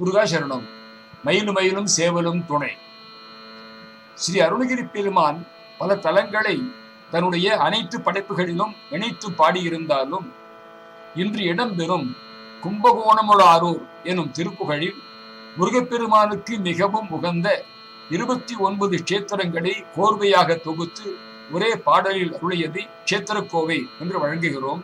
முருகாசரணம். மயிலும் மயிலும் சேவலும் துணை. ஸ்ரீ அருணகிரி பெருமான் பல தலங்களை தன்னுடைய அனைத்து படைப்புகளிலும் இணைத்து பாடியிருந்தாலும் இன்று இடம்பெறும் கும்பகோணமுளாரூர் எனும் திருப்புகழில் முருகப்பெருமானுக்கு மிகவும் உகந்த இருபத்தி ஒன்பது கஷேத்திரங்களை கோர்வையாக தொகுத்து ஒரே பாடலில் அருளியதை கஷேத்திரக்கோவை என்று வழங்குகிறோம்.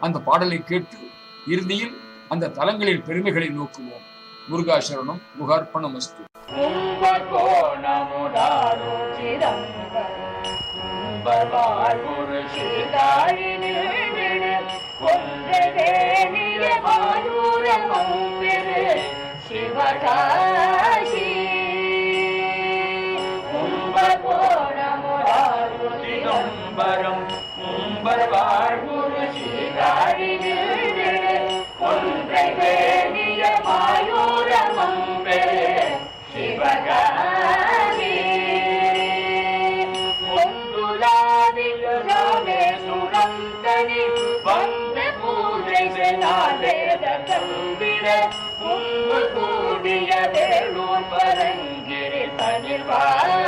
அந்த பாடலை கேட்டு இறுதியில் அந்த தலங்களின் பெருமைகளை நோக்குவோம். முருகாசரணம் முகார்ப்பணம் அஸ்து கும்பகோணமுடாருச்சிதம்பரம் சிவகாசி கும்பகோணமுடாருச்சிதம்பரம் கும்பர் வாழ்வுரு சீதாழினே ஒன்றை வேணிய வந்து பூஜை செய்தால் தம்பிர தந்திர கூடிய வேலூர் பரங்கிரி பணிவார்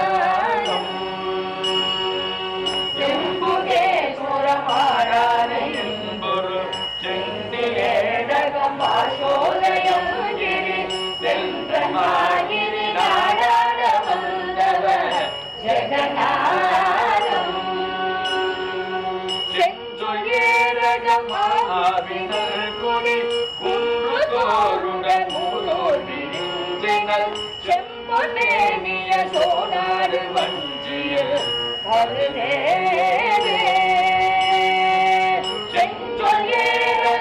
செஞ்சொயேரகமாவினர் குடி குன்று தோருடன் மூலோர் விரிஞ்செங்கள் செம்பொன்னேனிய சோனாறு வஞ்சியில் அருதேவே செஞ்சொயேரகமாவினர்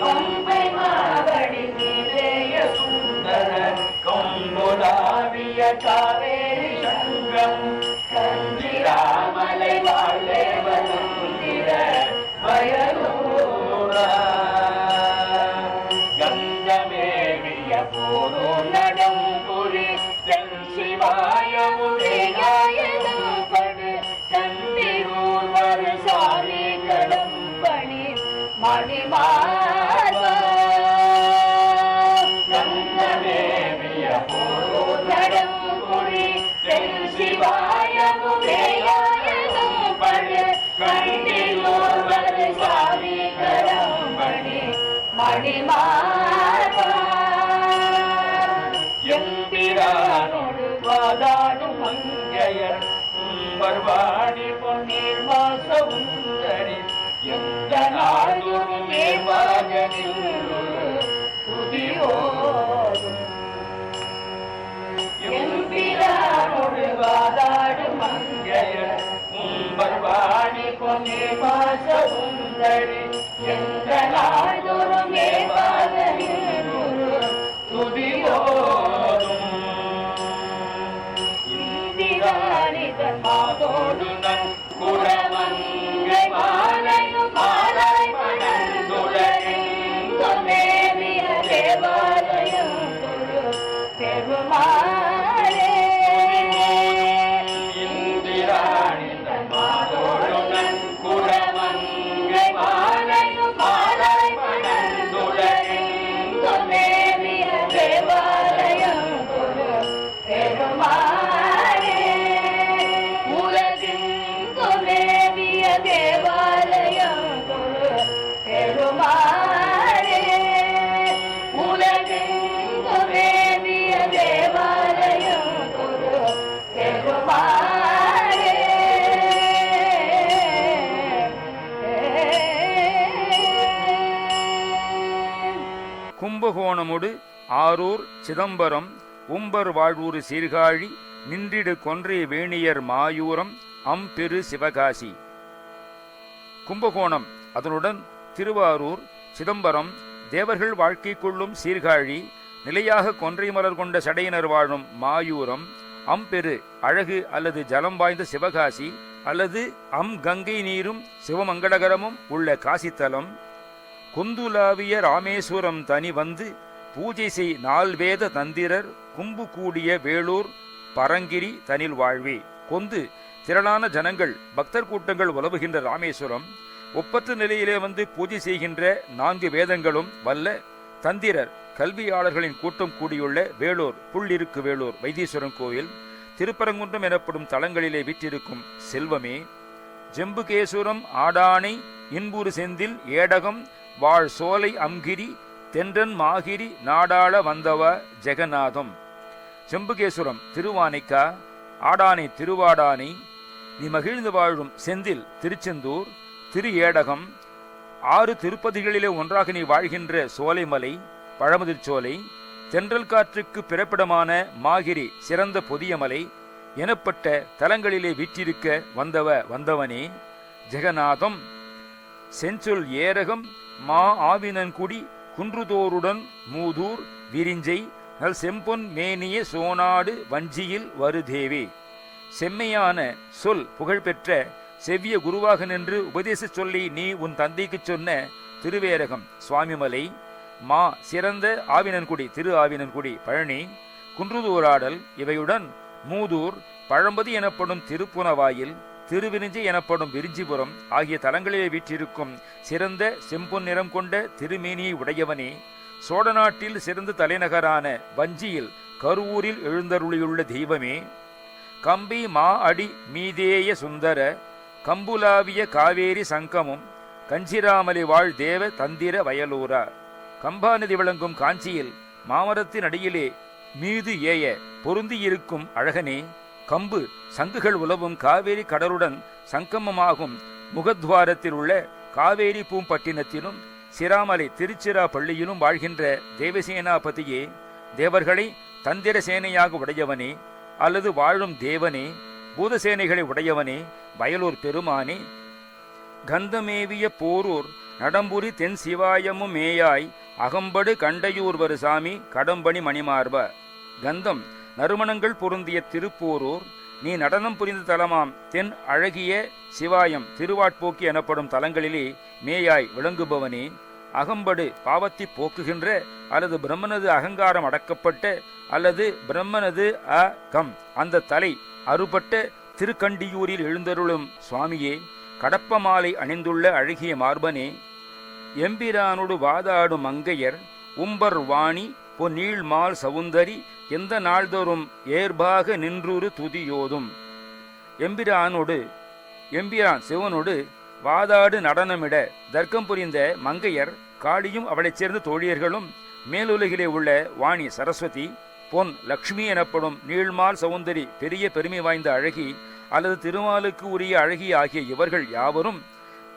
கம்பை மாவடி விஜய சுந்தர கம்புலாவிய காவேரி எம்பிரானோடு வாதாடும் மங்கையர் உம்பர்வாடி பொன்னீர் வாச உந்தரி எந்த நாளும் மேவாகனில் துதியோடும். எம்பிரானோடு வாதாடும் மங்கையர் உம்பர்வாடி பொன்னீர் வாச உந்தரி எந்த நாள் Give கும்பகோணமுடு ஆரூர் சிதம்பரம் உம்பர் வாழ்வூர் சீர்காழி நின்றிடு கொன்றை வேணியர் மாயூரம் அம்பெரு சிவகாசி. கும்பகோணம். அதனுடன் திருவாரூர் சிதம்பரம் தேவர்கள் வாழ்க்கை கொள்ளும் சீர்காழி நிலையாக கொன்றை மலர் கொண்ட சடையினர் வாழும் மாயூரம் அம்பெரு அழகு அல்லது ஜலம் வாய்ந்த சிவகாசி அல்லது அம் கங்கை நீரும் சிவமங்களகரமும் உள்ள காசித்தலம் கொந்துலாவிய ராமேஸ்வரம் தனி வந்து பூஜை செய் நால்வேத தந்திரர் கும்பு கூடிய வேலூர் பரங்கிரி தனில் வாழ்வே. கொந்து திரளான ஜனங்கள் பக்தர் கூட்டங்கள் உலவுகின்ற ராமேஸ்வரம். ஒப்பற்ற நிலையிலே வந்து பூஜை செய்கின்ற நான்கு வேதங்களும் வல்ல தந்திரர் கல்வியாளர்களின் கூட்டம் கூடியுள்ள வேலூர் புள்ளிருக்கு வேலூர் வைத்தீஸ்வரன் கோயில் திருப்பரங்குன்றம் எனப்படும் தலங்களிலே விற்றிருக்கும் செல்வமே. ஜெம்புகேஸ்வரம் ஆடானை இன்புறு செந்தில் ஏடகம் வாழ் சோலை அம்கிரி தென்றன் மாகிரி நாடாள வந்தவ ஜெகநாதம். செம்புகேசுரம் திருவானைக்கா ஆடானை திருவாடானை நீ மகிழ்ந்து வாழும் செந்தில் திருச்செந்தூர் திரு ஏடகம் ஆறு திருப்பதிகளிலே ஒன்றாக நீ வாழ்கின்ற சோலைமலை பழமுதிர்ச்சோலை தென்றல் காற்றுக்கு பிறப்பிடமான மாகிரி சிறந்த பொதியமலை எனப்பட்ட தலங்களிலே வீற்றிருக்க வந்தவ வந்தவனே ஜெகநாதம். செஞ்சொல் ஏரகம் மா ஆவினன்குடி குன்றுதோருடன் மூதூர் விரிஞ்சை நல் செம்பொன் மேனிய சோனாடு வஞ்சியில் வருதேவே. செம்மையான சொல் புகழ்பெற்ற செவ்விய குருவாக நின்று உபதேச சொல்லி நீ உன் தந்தைக்குச் சொன்ன திருவேரகம் சுவாமிமலை. மா சிறந்த ஆவினன்குடி திரு ஆவினன்குடி பழனி. குன்றுதூராடல் இவையுடன் மூதூர் பழம்பதி எனப்படும் திருப்புனவாயில் திருவிரிஞ்சி எனப்படும் விரிஞ்சிபுரம் ஆகிய தலங்களிலே வீற்றிருக்கும் சிறந்த செம்பொன் நிறம் கொண்ட திருமேனியை உடையவனே. சோழ நாட்டில் சிறந்த தலைநகரான வஞ்சியில் கருவூரில் எழுந்தருளியுள்ள தெய்வமே. கம்பி மா அடி மீதேய சுந்தர கம்புலாவிய காவேரி சங்கமும் கஞ்சிராமலி வாழ் தேவ தந்திர வயலூரா. கம்பாநதி விளங்கும் காஞ்சியில் மாமரத்தின் அடியிலே மீது ஏய பொருந்தியிருக்கும் அழகனே. கம்பு சங்குகள் உலவும் காவேரி கடலுடன் சங்கமமாகும் முகத்வாரத்தில் உள்ள காவேரி பூம்பட்டினத்திலும் சிராமலை திருச்சிரா பள்ளியிலும் வாழ்கின்ற தேவசேனாபதியே தேவர்களை தந்திர சேனையாக உடையவனே அல்லது வாழும் தேவனே பூதசேனைகளை உடையவனே வயலூர் பெருமானே. கந்தமேவிய போரூர் நடம்புரி தென் சிவாயமும் மேயாய் அகம்படு கண்டையூர் வருசாமி கடம்பணி மணிமார்ப கந்தம் நறுமணங்கள் பொருந்திய திருப்போரூர் நீ நடனம் புரிந்த தலமாம் தென் அழகிய சிவாயம் திருவாட்போக்கி எனப்படும் தலங்களிலே மேயாய் விளங்குபவனே. அகம்படு பாவத்தை போக்குகின்ற அல்லது பிரம்மனது அகங்காரம் அடக்கப்பட்ட அல்லது பிரம்மனது அ கம் அந்த தலை அறுபட்ட திருக்கண்டியூரில் எழுந்தருளும் சுவாமியே கடப்ப மாலை அணிந்துள்ள அழகிய மார்பனே. எம்பிரானோடு வாதாடும் மங்கையர் உம்பர் வாணி பொன்னீழ்மால் சவுந்தரி எந்த நாள்தோறும் ஏர்பாக நின்றுரு துதியோதும். எம்பிரானோடு எம்பிரான் சிவனோடு வாதாடு நடனமிட தர்க்கம் புரிந்த மங்கையர் காளியும் அவளைச் சேர்ந்த தோழியர்களும் மேலுலகிலே உள்ள வாணி சரஸ்வதி பொன் லக்ஷ்மி எனப்படும் நீழ்மால் சவுந்தரி பெரிய பெருமை வாய்ந்த அழகி அல்லது திருமாலுக்கு உரிய அழகி ஆகிய இவர்கள் யாவரும்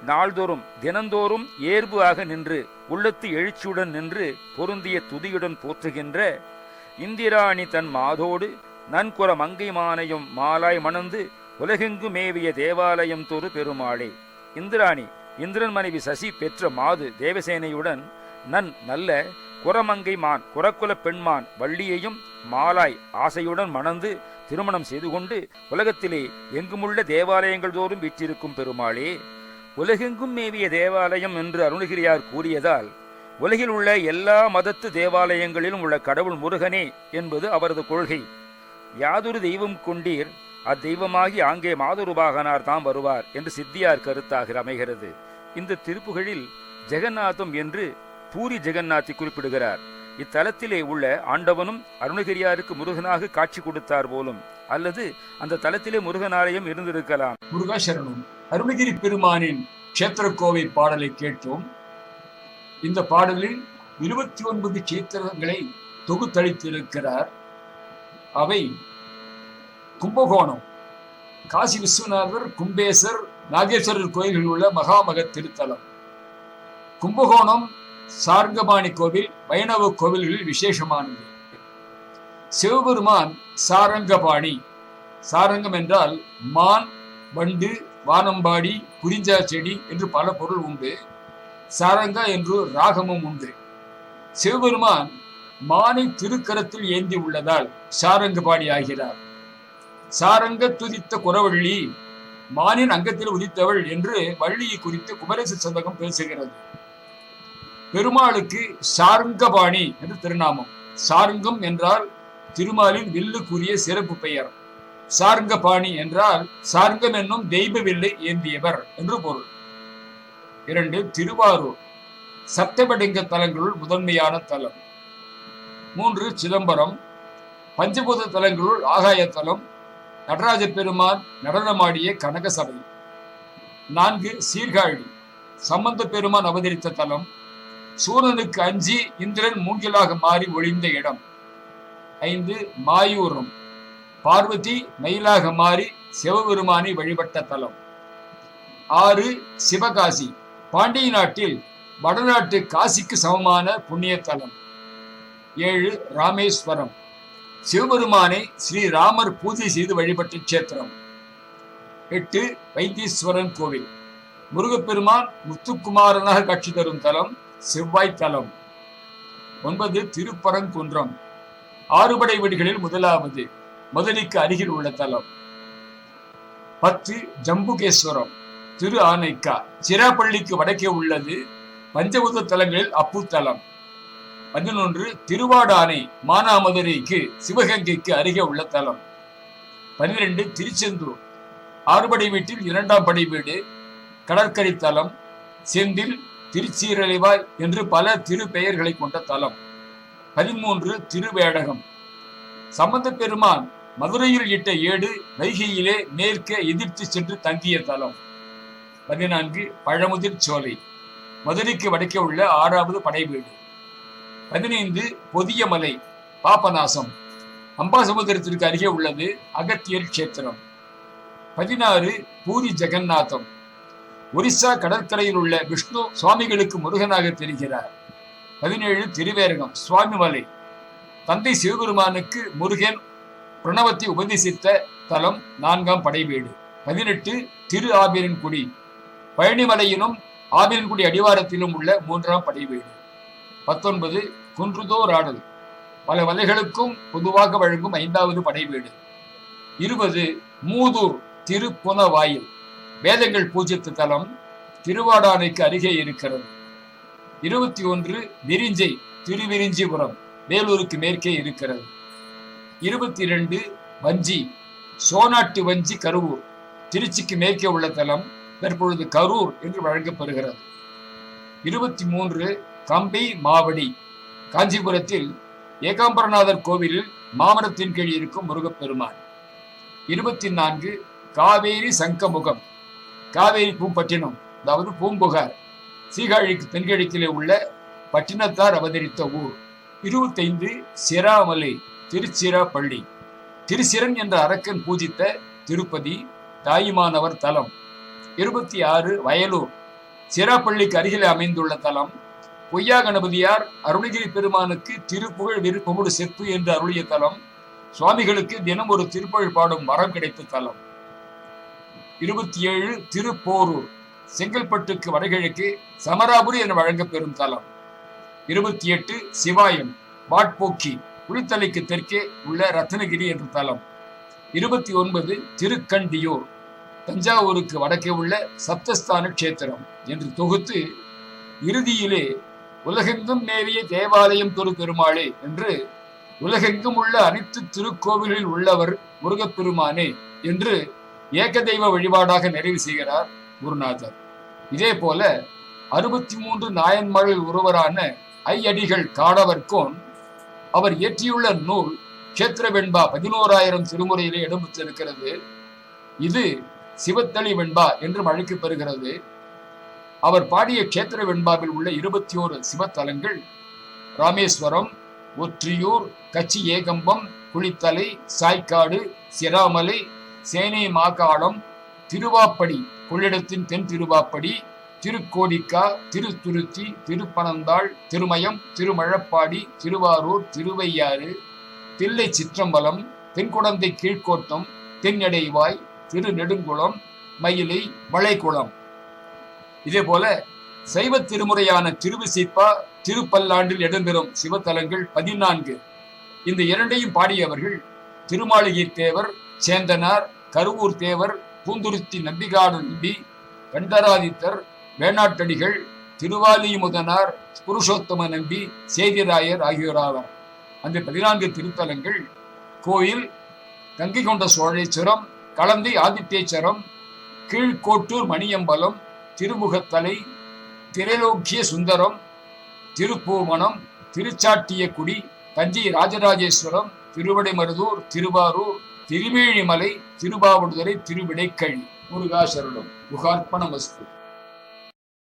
நாள்தோறும் தினந்தோறும் ஏர்பு ஆக நின்று உள்ளத்து எழுச்சியுடன் நின்று பொருந்திய துதியுடன் போற்றுகின்ற இந்திராணி தன் மாதோடு நன்குற மங்கை மானையும் மாலாய் மணந்து உலகெங்கு மேவிய தேவாலயம் தொரு பெருமாளே. இந்திராணி இந்திரன் மனைவி சசி பெற்ற மாது தேவசேனையுடன் நன் நல்ல குரமங்கை மான் குரக்குல பெண்மான் வள்ளியையும் மாலாய் ஆசையுடன் மணந்து திருமணம் செய்து கொண்டு உலகத்திலே எங்குமுள்ள தேவாலயங்கள் தோறும் வீற்றிருக்கும் பெருமாளே. உலகெங்கும் மேவிய தேவாலயம் என்று அருணகிரியார் கூறியதால் உலகில் உள்ள எல்லா மதத்து தேவாலயங்களிலும் உள்ள கடவுள் முருகனே என்பது அவரது கொள்கை. யாதொரு தெய்வம் கொண்டீர் அத்தெய்வமாகி ஆங்கே மாதுருபாகனார் தாம் வருவார் என்று சித்தியார் கருத்தாக அமைகிறது. இந்த திருப்புகழில் ஜெகநாதம் என்று பூரி ஜெகநாத்தை குறிப்பிடுகிறார். இத்தலத்திலே உள்ள ஆண்டவனும் அருணகிரியாருக்கு முருகனாக காட்சி கொடுத்தார் போலும் அல்லது அந்த தலத்திலே முருகனாலயம் இருந்திருக்கலாம். முருகாசரணம். அருணகிரி பெருமானின் கோவை பாடலை கேட்டோம். இந்த பாடலில் இருபத்தி ஒன்பது கஷேத்திரங்களை தொகுத்தளித்திருக்கிறார். அவை கும்பகோணம். காசி விஸ்வநாதர் கும்பேசர் நாகேஸ்வரர் கோயில்களில் உள்ள மகாமக திருத்தலம். கும்பகோணம் சார்கபாணி கோவில் வைணவ கோவில்களில் விசேஷமானது. சிவபெருமான் சாரங்கபாணி. சாரங்கம் என்றால் மான் வண்டு வானம்பாடி குறிஞ்சா செடி என்று பல பொருள் உண்டு. சாரங்கா என்று ராகமும் உண்டு. சிவபெருமான் மானை திருக்கரத்தில் ஏந்தி உள்ளதால் சாரங்கபாணி ஆகிறார். சாரங்க துதித்த குறவள்ளி மானின் அங்கத்தில் உதித்தவள் என்று வள்ளியை குறித்து குமரேச சந்தகம் பேசுகிறது. பெருமாளுக்கு சாரங்கபாணி என்று திருநாமம். சாரங்கம் என்றால் திருமாலின் வில்லுக்குரிய சிறப்பு பெயர். சார்ங்கபாணி என்றால் சார்ங்கம் என்னும் தெய்வ வில்லு ஏந்தியவர் என்று பொருள். இரண்டு திருவாரூர். சப்தபடிங்க தலங்களுள் முதன்மையான தலம். மூன்று சிதம்பரம். பஞ்சபூத தலங்களுள் ஆகாய தலம். நடராஜ பெருமான் நடனமாடிய கனகசபை நான்கு சீர்காழி. சம்பந்த பெருமான் அவதரித்த தலம். சூரனுக்கு அஞ்சி இந்திரன் மூங்கிலாக மாறி ஒளிந்த இடம். ஐந்து மாயூரம். பார்வதி மயிலாக மாறி சிவபெருமானை வழிபட்ட தலம். ஆறு சிவகாசி. பாண்டிய நாட்டில் வடநாட்டு காசிக்கு சமமான புண்ணிய தலம். ஏழு ராமேஸ்வரம். சிவபெருமானை ஸ்ரீராமர் பூஜை செய்து வழிபட்ட கஷேத்திரம். எட்டு வைத்தீஸ்வரன் கோவில். முருகப்பெருமான் முத்துக்குமாரனாக காட்சி தரும் தலம் செவ்வாய் தலம். ஒன்பது திருப்பரங்குன்றம். ஆறுபடை வீடுகளில் முதலாவது மதுரைக்கு அருகில் உள்ள தலம். பத்து ஜம்புகேஸ்வரம் திரு ஆனைக்கா. சிராப்பள்ளிக்கு வடக்கே உள்ளது பஞ்சபூத தலங்களில் அப்பு தலம். பதினொன்று திருவாடானை மானாமதுரைக்கு சிவகங்கைக்கு அருகே உள்ள தலம். பன்னிரெண்டு திருச்செந்தூர். ஆறுபடை வீட்டில் இரண்டாம் படை வீடு கடற்கரை தலம் செந்தில் திருச்சீரலைவாய் என்று பல திரு பெயர்களை கொண்ட தலம். பதிமூன்று திருவேடகம். சம்பந்த பெருமான் மதுரையில் இட்ட ஏடு வைகையிலே மேற்கே எதிர்த்து சென்று தங்கிய தலம். பதினான்கு பழமுதிர் சோலை. மதுரைக்கு வடக்கே உள்ள ஆறாவது படைவீடு பதினைந்து பதினைந்து பொதியமலை பாபநாசம். அம்பாசமுத்திரத்திற்கு அருகே உள்ளது அகத்தியர் கஷேத்திரம். பதினாறு பூரி ஜெகநாதம். ஒரிசா கடற்கரையில் உள்ள விஷ்ணு சுவாமிகளுக்கு முருகனாக தெரிகிறார். பதினேழு திருவேரகம் சுவாமிமலை. தந்தை சிவபெருமானுக்கு முருகன் பிரணவத்தை உபதேசித்த தலம் நான்காம் படைவீடு பதினெட்டு திரு ஆபிரன்குடி பழனிமலையிலும் ஆபிரன்குடி அடிவாரத்திலும் உள்ள மூன்றாம் படைவீடு பத்தொன்பது குன்றுதோர் ஆடல். பல வலைகளுக்கும் பொதுவாக வழங்கும் ஐந்தாவது படைவீடு இருபது மூதூர் திருப்புனவாயில். வேதங்கள் பூஜித்த தலம் திருவாடானைக்கு அருகே இருக்கிறது. இருபத்தி ஒன்று விரிஞ்சை திருவிரிஞ்சிபுரம் வேலூருக்கு மேற்கே இருக்கிறது. இருபத்தி இரண்டு வஞ்சி சோனாட்டு வஞ்சி கருவூர் திருச்சிக்கு மேற்கே உள்ள தலம் தற்பொழுது கரூர் என்று வழங்கப்படுகிறது. இருபத்தி மூன்று கம்பை மாவடி காஞ்சிபுரத்தில் ஏகாம்பரநாதர் கோவிலில் மாமரத்தின் கீழ் இருக்கும் முருகப்பெருமான். இருபத்தி நான்கு காவேரி சங்கமுகம் காவேரி பூம்பட்டினம் அதாவது பூம்புகார். சீகாழிக்கு தென்கிழக்கிலே உள்ள பட்டினத்தார் அவதரித்த ஊர். இருபத்தைந்து சிராமலை திருச்சிராப்பள்ளி. திருச்சிரன் என்ற அரக்கன் பூஜித்த திருப்பதி தாயுமானவர் தலம். இருபத்தி ஆறு வயலூர். சிராப்பள்ளிக்கு அருகில் அமைந்துள்ள தலம். பொய்யா கணபதியார் அருணகிரி பெருமானுக்கு திருப்புகழ் விருப்பமுடு செப்பு என்று அருளிய தலம். சுவாமிகளுக்கு தினம் ஒரு திருப்புகழ் பாடும் மரம் கிடைத்த தலம். இருபத்தி ஏழு திருப்போரூர். செங்கல்பட்டுக்கு வடகிழக்கு சமராபுரி என வழங்கப்பெறும் தலம். இருபத்தி எட்டு சிவாயம் வாட்போக்கி குளித்தலைக்கு தெற்கே உள்ள ரத்னகிரி என்ற தலம். இருபத்தி ஒன்பது திருக்கண்டியூர் தஞ்சாவூருக்கு வடக்கே உள்ள சப்தஸ்தான கஷேத்திரம் என்று தொகுத்து இறுதியிலே உலகெங்கும் மேவிய தேவாலயம் தொரு பெருமாளே என்று உலகெங்கும் உள்ள அனைத்து திருக்கோவில்களில் உள்ளவர் முருகப்பெருமானே என்று ஏகதெய்வ வழிபாடாக நிறைவு செய்கிறார் குருநாதர். இதே போல அறுபத்தி மூன்று நாயன்மார்களில் ஒருவரான ஐயடிகள் காடவர்கோன் அவர் இயற்றியுள்ள நூல் கஷேத்திர வெண்பா பதினோராயிரம் திருமுறையிலே இடம்பெற்றிருக்கிறது. இது சிவத்தளி வெண்பா என்றும் அழைக்கப்படுகிறது. அவர் பாடிய கஷேத்திர வெண்பாவில் உள்ள இருபத்தி ஓரு சிவத்தலங்கள் ராமேஸ்வரம் ஒற்றியூர் கச்சி ஏகம்பம் குளித்தலை சாய்க்காடு சிராமலை சேனை மாகாடம் திருவாப்படி கொள்ளிடத்தின் தென் திருவாப்படி திருக்கோடிக்கா திருத்துருத்தி திருப்பனந்தாள் திருமயம் திருமழப்பாடி திருவாரூர் திருவையாறு தில்லை சிற்றம்பலம் தென்குடந்தை கீழ்க்கோட்டம் தென்னடைவாய் திருநெடுங்குளம் மயிலை மலைக்குளம். இதே போல சைவ திருமுறையான திருவிசிப்பா திருப்பல்லாண்டில் இடம்பெறும் சிவத்தலங்கள் பதினான்கு. இந்த இரண்டையும் பாடியவர்கள் திருமாளிகை தேவர் சேந்தனார் கருவூர் தேவர் பூந்துருத்தி நம்பிகாடு நம்பி கண்டராதித்தர் வேணாட்டடிகள் திருவாலிமுதனார் புருஷோத்தம நம்பி சேவிராயர் ஆகியோராவர். அந்த பதினான்கு திருத்தலங்கள் கோயில் கங்கை கொண்ட சோழேஸ்வரம் கலந்தை ஆதித்தேச்சரம் கீழ்கோட்டூர் மணியம்பலம் திருமுகத்தலை திரைலோக்கிய சுந்தரம் திருப்பூமணம் திருச்சாட்டியக்குடி தஞ்சை ராஜராஜேஸ்வரம் திருவடைமருதூர் திருவாரூர் திருவேழிமலை திருபாவடுதுறை திருவிடைக்கழி முருகாசரணம் புகார்ப்பணமஸ்து